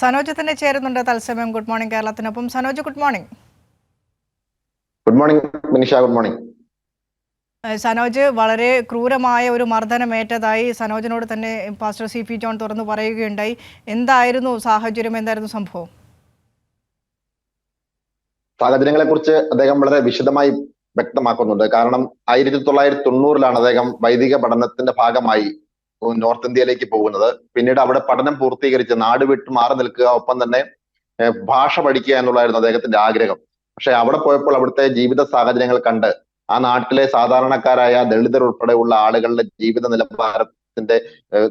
സനോജ് തന്നെ ചേരുന്നുണ്ട് തത്സമയം. Good morning കേരളത്തിനൊപ്പം. Sanoj good morning good morning Minisha good morning Sanoj വളരെ ക്രൂരമായ ഒരു മർദ്ദനമേറ്റതായി സനോജിനോട് തന്നെ പാസ്റ്റർ സി പി ജോൺ തുറന്നു പറയുകയുണ്ടായി. എന്തായിരുന്നു സാഹചര്യം? എന്തായിരുന്നു സംഭവം? സാഹചര്യങ്ങളെ കുറിച്ച് അദ്ദേഹം വളരെ വിശദമായി വ്യക്തമാക്കുന്നുണ്ട്. കാരണം ആയിരത്തി തൊള്ളായിരത്തി തൊണ്ണൂറിലാണ് അദ്ദേഹം വൈദിക പഠനത്തിന്റെ ഭാഗമായി നോർത്ത് ഇന്ത്യയിലേക്ക് പോകുന്നത്. പിന്നീട് അവിടെ പഠനം പൂർത്തീകരിച്ച് നാട് വിട്ട് മാറി നിൽക്കുക ഒപ്പം തന്നെ ഭാഷ പഠിക്കുക എന്നുള്ളതായിരുന്നു അദ്ദേഹത്തിന്റെ ആഗ്രഹം. പക്ഷെ അവിടെ പോയപ്പോൾ അവിടുത്തെ ജീവിത സാഹചര്യങ്ങൾ കണ്ട് ആ നാട്ടിലെ സാധാരണക്കാരായ ദളിതർ ഉൾപ്പെടെയുള്ള ആളുകളുടെ ജീവിത നിലവാരത്തിന്റെ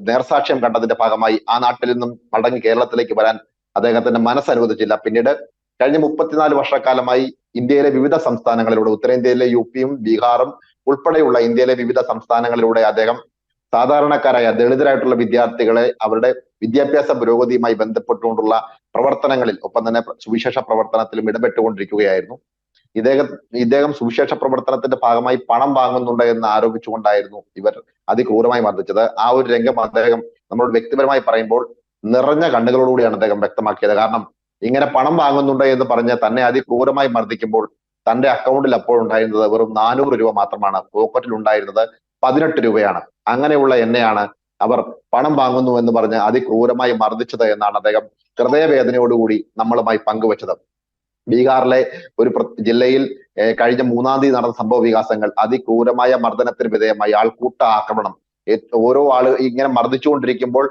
നേർസാക്ഷ്യം കണ്ടതിന്റെ ഭാഗമായി ആ നാട്ടിൽ നിന്നും മടങ്ങി കേരളത്തിലേക്ക് വരാൻ അദ്ദേഹത്തിന്റെ മനസ്സ് അനുവദിച്ചില്ല പിന്നീട് കഴിഞ്ഞ മുപ്പത്തിനാല് വർഷക്കാലമായി ഇന്ത്യയിലെ വിവിധ സംസ്ഥാനങ്ങളിലൂടെ ഉത്തരേന്ത്യയിലെ യു പിയും ബീഹാറും ഉൾപ്പെടെയുള്ള ഇന്ത്യയിലെ വിവിധ സംസ്ഥാനങ്ങളിലൂടെ അദ്ദേഹം സാധാരണക്കാരായ ദളിതരായിട്ടുള്ള വിദ്യാർത്ഥികളെ അവരുടെ വിദ്യാഭ്യാസ പുരോഗതിയുമായി ബന്ധപ്പെട്ടുകൊണ്ടുള്ള പ്രവർത്തനങ്ങളിൽ ഒപ്പം തന്നെ സുവിശേഷ പ്രവർത്തനത്തിലും ഇടപെട്ടുകൊണ്ടിരിക്കുകയായിരുന്നു. ഇദ്ദേഹം ഇദ്ദേഹം സുവിശേഷ പ്രവർത്തനത്തിന്റെ ഭാഗമായി പണം വാങ്ങുന്നുണ്ട് എന്ന് ആരോപിച്ചുകൊണ്ടായിരുന്നു ഇവർ അതിക്രൂരമായി മർദ്ദിച്ചത്. ആ ഒരു രംഗം അദ്ദേഹം നമ്മളോട് വ്യക്തിപരമായി പറയുമ്പോൾ നിറഞ്ഞ കണ്ണുകളോടുകൂടിയാണ് അദ്ദേഹം വ്യക്തമാക്കിയത്. കാരണം ഇങ്ങനെ പണം വാങ്ങുന്നുണ്ട് എന്ന് പറഞ്ഞ് തന്നെ അതിക്രൂരമായി മർദ്ദിക്കുമ്പോൾ തന്റെ അക്കൗണ്ടിൽ അപ്പോൾ ഉണ്ടായിരുന്നത് വെറും നാനൂറ് രൂപ മാത്രമാണ്. പോക്കറ്റിൽ ഉണ്ടായിരുന്നത് പതിനെട്ട് രൂപയാണ്. അങ്ങനെയുള്ള എന്നെയാണ് അവർ പണം വാങ്ങുന്നു എന്ന് പറഞ്ഞ് അതിക്രൂരമായി മർദ്ദിച്ചത് എന്നാണ് അദ്ദേഹം ഹൃദയവേദനയോടുകൂടി നമ്മളുമായി പങ്കുവച്ചത്. ബീഹാറിലെ ഒരു ജില്ലയിൽ കഴിഞ്ഞ മൂന്നാം തീയതി നടന്ന സംഭവ വികാസങ്ങൾ അതിക്രൂരമായ മർദ്ദനത്തിന് വിധേയമായി ആൾക്കൂട്ട ആക്രമണം. ഓരോ ആൾ ഇങ്ങനെ മർദ്ദിച്ചുകൊണ്ടിരിക്കുമ്പോൾ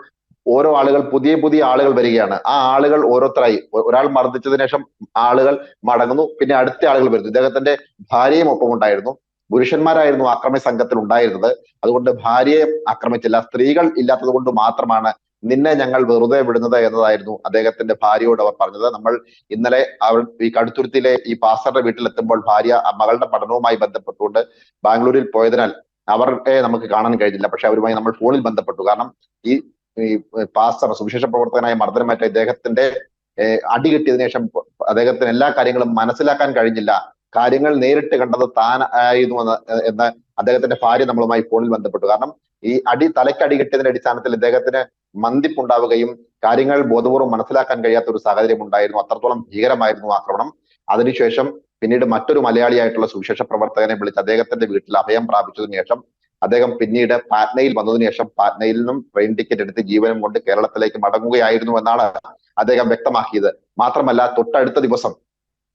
ഓരോ ആളുകൾ പുതിയ പുതിയ ആളുകൾ വരികയാണ്. ആ ആളുകൾ ഓരോരുത്തരായി. ഒരാൾ മർദ്ദിച്ചതിന് ശേഷം ആളുകൾ മടങ്ങുന്നു. പിന്നെ അടുത്ത ആളുകൾ വരുന്നു. ഇദ്ദേഹത്തിന്റെ ഭാര്യയും ഒപ്പം ഉണ്ടായിരുന്നു പുരുഷന്മാരായിരുന്നു ആക്രമി സംഘത്തിൽ ഉണ്ടായിരുന്നത്. അതുകൊണ്ട് ഭാര്യയെ ആക്രമിച്ചില്ല. സ്ത്രീകൾ ഇല്ലാത്തത് കൊണ്ട് മാത്രമാണ് നിന്നെ ഞങ്ങൾ വെറുതെ വിടുന്നത് എന്നതായിരുന്നു അദ്ദേഹത്തിന്റെ ഭാര്യയോട് അവർ പറഞ്ഞത്. നമ്മൾ ഇന്നലെ അവർ ഈ കടുത്തുരുത്തിയിലെ ഈ പാസ്റ്ററുടെ വീട്ടിലെത്തുമ്പോൾ ഭാര്യ മകളുടെ പഠനവുമായി ബന്ധപ്പെട്ടുകൊണ്ട് ബാംഗ്ലൂരിൽ പോയതിനാൽ അവരെ നമുക്ക് കാണാൻ കഴിഞ്ഞില്ല. പക്ഷെ അവരുമായി നമ്മൾ ഫോണിൽ ബന്ധപ്പെട്ടു. കാരണം ഈ പാസ്റ്റർ സുവിശേഷ പ്രവർത്തകനായ മർദ്ദനമേറ്റ ഇദ്ദേഹത്തിന്റെ അടി കിട്ടിയതിനു ശേഷം അദ്ദേഹത്തിന് എല്ലാ കാര്യങ്ങളും മനസ്സിലാക്കാൻ കഴിഞ്ഞില്ല. കാര്യങ്ങൾ നേരിട്ട് കണ്ടത് താൻ ആയിരുന്നു എന്ന് എന്ന് അദ്ദേഹത്തിന്റെ ഭാര്യ നമ്മളുമായി ഫോണിൽ ബന്ധപ്പെട്ടു. കാരണം ഈ അടി തലയ്ക്കടി കിട്ടിയതിന്റെ അടിസ്ഥാനത്തിൽ അദ്ദേഹത്തിന് മന്തിപ്പുണ്ടാവുകയും കാര്യങ്ങൾ ബോധപൂർവം മനസ്സിലാക്കാൻ കഴിയാത്ത ഒരു സാഹചര്യം ഉണ്ടായിരുന്നു. അത്രത്തോളം ഭീകരമായിരുന്നു ആക്രമണം. അതിനുശേഷം പിന്നീട് മറ്റൊരു മലയാളിയായിട്ടുള്ള സുവിശേഷ പ്രവർത്തകനെ വിളിച്ച് അദ്ദേഹത്തിന്റെ വീട്ടിൽ അഭയം പ്രാപിച്ചതിനു ശേഷം അദ്ദേഹം പിന്നീട് പാറ്റ്നയിൽ വന്നതിന് ശേഷം പാറ്റ്നയിൽ നിന്നും ട്രെയിൻ ടിക്കറ്റ് എടുത്ത് ജീവനം കൊണ്ട് കേരളത്തിലേക്ക് മടങ്ങുകയായിരുന്നു എന്നാണ് അദ്ദേഹം വ്യക്തമാക്കിയത്. മാത്രമല്ല തൊട്ടടുത്ത ദിവസം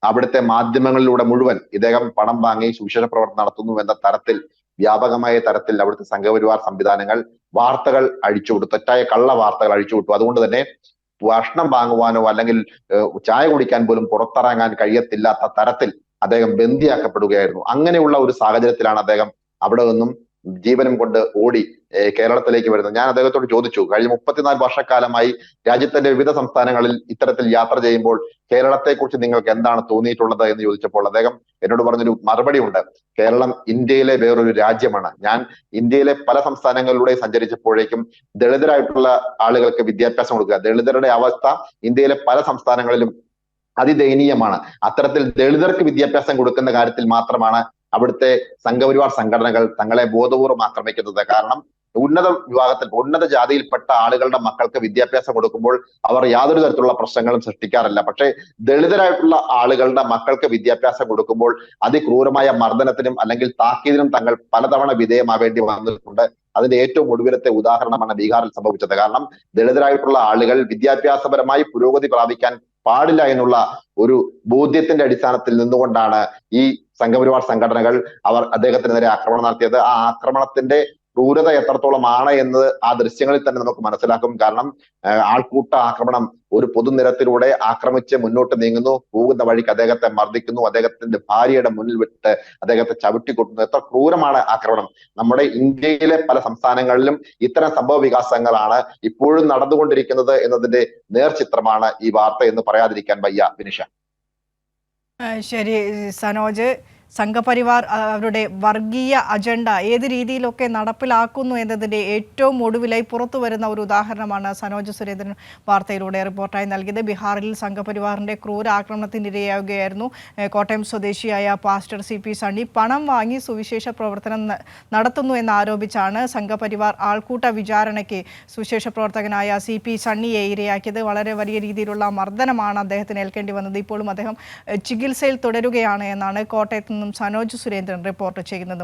അവിടുത്തെ മാധ്യമങ്ങളിലൂടെ മുഴുവൻ ഇദ്ദേഹം പണം വാങ്ങി സുവിശേഷ പ്രവർത്തനം നടത്തുന്നു എന്ന തരത്തിൽ വ്യാപകമായ തരത്തിൽ അവിടുത്തെ സംഘപരിവാർ സംവിധാനങ്ങൾ വാർത്തകൾ അഴിച്ചുവിട്ടു തെറ്റായ കള്ള വാർത്തകൾ അഴിച്ചു അഴിച്ചുവിട്ടു അതുകൊണ്ട് തന്നെ ഭക്ഷണം വാങ്ങുവാനോ അല്ലെങ്കിൽ ചായ കുടിക്കാൻ പോലും പുറത്തിറങ്ങാൻ കഴിയത്തില്ലാത്ത തരത്തിൽ അദ്ദേഹം ബന്ദിയാക്കപ്പെടുകയായിരുന്നു. അങ്ങനെയുള്ള ഒരു സാഹചര്യത്തിലാണ് അദ്ദേഹം അവിടെ നിന്നും ജീവനും കൊണ്ട് ഓടി കേരളത്തിലേക്ക് വരുന്നത്. ഞാൻ അദ്ദേഹത്തോട് ചോദിച്ചു കഴിഞ്ഞ മുപ്പത്തിനാല് വർഷക്കാലമായി രാജ്യത്തിന്റെ വിവിധ സംസ്ഥാനങ്ങളിൽ ഇത്തരത്തിൽ യാത്ര ചെയ്യുമ്പോൾ കേരളത്തെ കുറിച്ച് നിങ്ങൾക്ക് എന്താണ് തോന്നിയിട്ടുള്ളത് എന്ന് ചോദിച്ചപ്പോൾ അദ്ദേഹം എന്നോട് പറഞ്ഞൊരു മറുപടി ഉണ്ട് കേരളം ഇന്ത്യയിലെ വേറൊരു രാജ്യമാണ്. ഞാൻ ഇന്ത്യയിലെ പല സംസ്ഥാനങ്ങളിലൂടെ സഞ്ചരിച്ചപ്പോഴേക്കും ദളിതരായിട്ടുള്ള ആളുകൾക്ക് വിദ്യാഭ്യാസം കൊടുക്കുക ദളിതരുടെ അവസ്ഥ ഇന്ത്യയിലെ പല സംസ്ഥാനങ്ങളിലും അതിദയനീയമാണ്. അത്തരത്തിൽ ദളിതർക്ക് വിദ്യാഭ്യാസം കൊടുക്കുന്ന കാര്യത്തിൽ മാത്രമാണ് അവിടുത്തെ സംഘപരിവാർ സംഘടനകൾ തങ്ങളെ ബോധപൂർവം ആക്രമിക്കുന്നത് കാരണം ഉന്നത വിഭാഗത്തിൽ ഉന്നത ജാതിയിൽപ്പെട്ട ആളുകളുടെ മക്കൾക്ക് വിദ്യാഭ്യാസം കൊടുക്കുമ്പോൾ അവർ യാതൊരു തരത്തിലുള്ള പ്രശ്നങ്ങളും സൃഷ്ടിക്കാറില്ല. പക്ഷേ ദളിതരായിട്ടുള്ള ആളുകളുടെ മക്കൾക്ക് വിദ്യാഭ്യാസം കൊടുക്കുമ്പോൾ അതിക്രൂരമായ മർദ്ദനത്തിനും അല്ലെങ്കിൽ താക്കീതിനും തങ്ങൾ പലതവണ വിധേയമാവേണ്ടി വന്നിട്ടുണ്ട്. അതിന്റെ ഏറ്റവും ഒടുവിലത്തെ ഉദാഹരണമാണ് ബീഹാറിൽ സംഭവിച്ചത്. കാരണം ദളിതരായിട്ടുള്ള ആളുകൾ വിദ്യാഭ്യാസപരമായി പുരോഗതി പ്രാപിക്കാൻ പാടില്ല എന്നുള്ള ഒരു ബോധ്യത്തിന്റെ അടിസ്ഥാനത്തിൽ നിന്നുകൊണ്ടാണ് ഈ സംഘപരിവാർ സംഘടനകൾ അവർ അദ്ദേഹത്തിനെതിരെ ആക്രമണം നടത്തിയത്. ആ ആക്രമണത്തിന്റെ ക്രൂരത എത്രത്തോളമാണ് എന്ന് ആ ദൃശ്യങ്ങളിൽ തന്നെ നമുക്ക് മനസ്സിലാക്കും. കാരണം ആൾക്കൂട്ട ആക്രമണം ഒരു പൊതുനിരത്തിലൂടെ ആക്രമിച്ച് മുന്നോട്ട് നീങ്ങുന്നു. പോകുന്ന വഴിക്ക് അദ്ദേഹത്തെ മർദ്ദിക്കുന്നു. അദ്ദേഹത്തിന്റെ ഭാര്യയുടെ മുന്നിൽ വിട്ട് അദ്ദേഹത്തെ ചവിട്ടിക്കൊട്ടുന്നു എത്ര ക്രൂരമാണ് ആക്രമണം. നമ്മുടെ ഇന്ത്യയിലെ പല സംസ്ഥാനങ്ങളിലും ഇത്തരം സംഭവ വികാസങ്ങളാണ് ഇപ്പോഴും നടന്നുകൊണ്ടിരിക്കുന്നത് എന്നതിന്റെ നേർചിത്രമാണ് ഈ വാർത്ത എന്ന് പറയാതിരിക്കാൻ വയ്യ വിനിഷ. ശരി സനോജ്. സംഘപരിവാർ അവരുടെ വർഗീയ അജണ്ട ഏത് രീതിയിലൊക്കെ നടപ്പിലാക്കുന്നു എന്നതിന്റെ ഏറ്റവും ഒടുവിലായി പുറത്തു വരുന്ന ഒരു ഉദാഹരണമാണ് സനോജ് സുരേന്ദ്രൻ വാർത്തയിലൂടെ റിപ്പോർട്ടായി നൽകിയത്. ബീഹാറിൽ സംഘപരിവാറിന്റെ ക്രൂര ആക്രമണത്തിനിരയാവുകയായിരുന്നു കോട്ടയം സ്വദേശിയായ പാസ്റ്റർ സി പി സണ്ണി പണം വാങ്ങി സുവിശേഷ പ്രവർത്തനം നടത്തുന്നു എന്നാരോപിച്ചാണ് സംഘപരിവാർ ആൾക്കൂട്ട വിചാരണയ്ക്ക് സുവിശേഷ പ്രവർത്തകനായ സി പി സണ്ണിയെ ഇരയാക്കിയത്. വളരെ വലിയ രീതിയിലുള്ള മർദ്ദനമാണ് അദ്ദേഹത്തിന് ഏൽക്കേണ്ടി വന്നത്. ഇപ്പോഴും അദ്ദേഹം ചികിത്സയിൽ തുടരുകയാണ് എന്നാണ് കോട്ടയത്ത് നിന്നും സനോജ് സുരേന്ദ്രൻ റിപ്പോർട്ട് ചെയ്യുന്നത്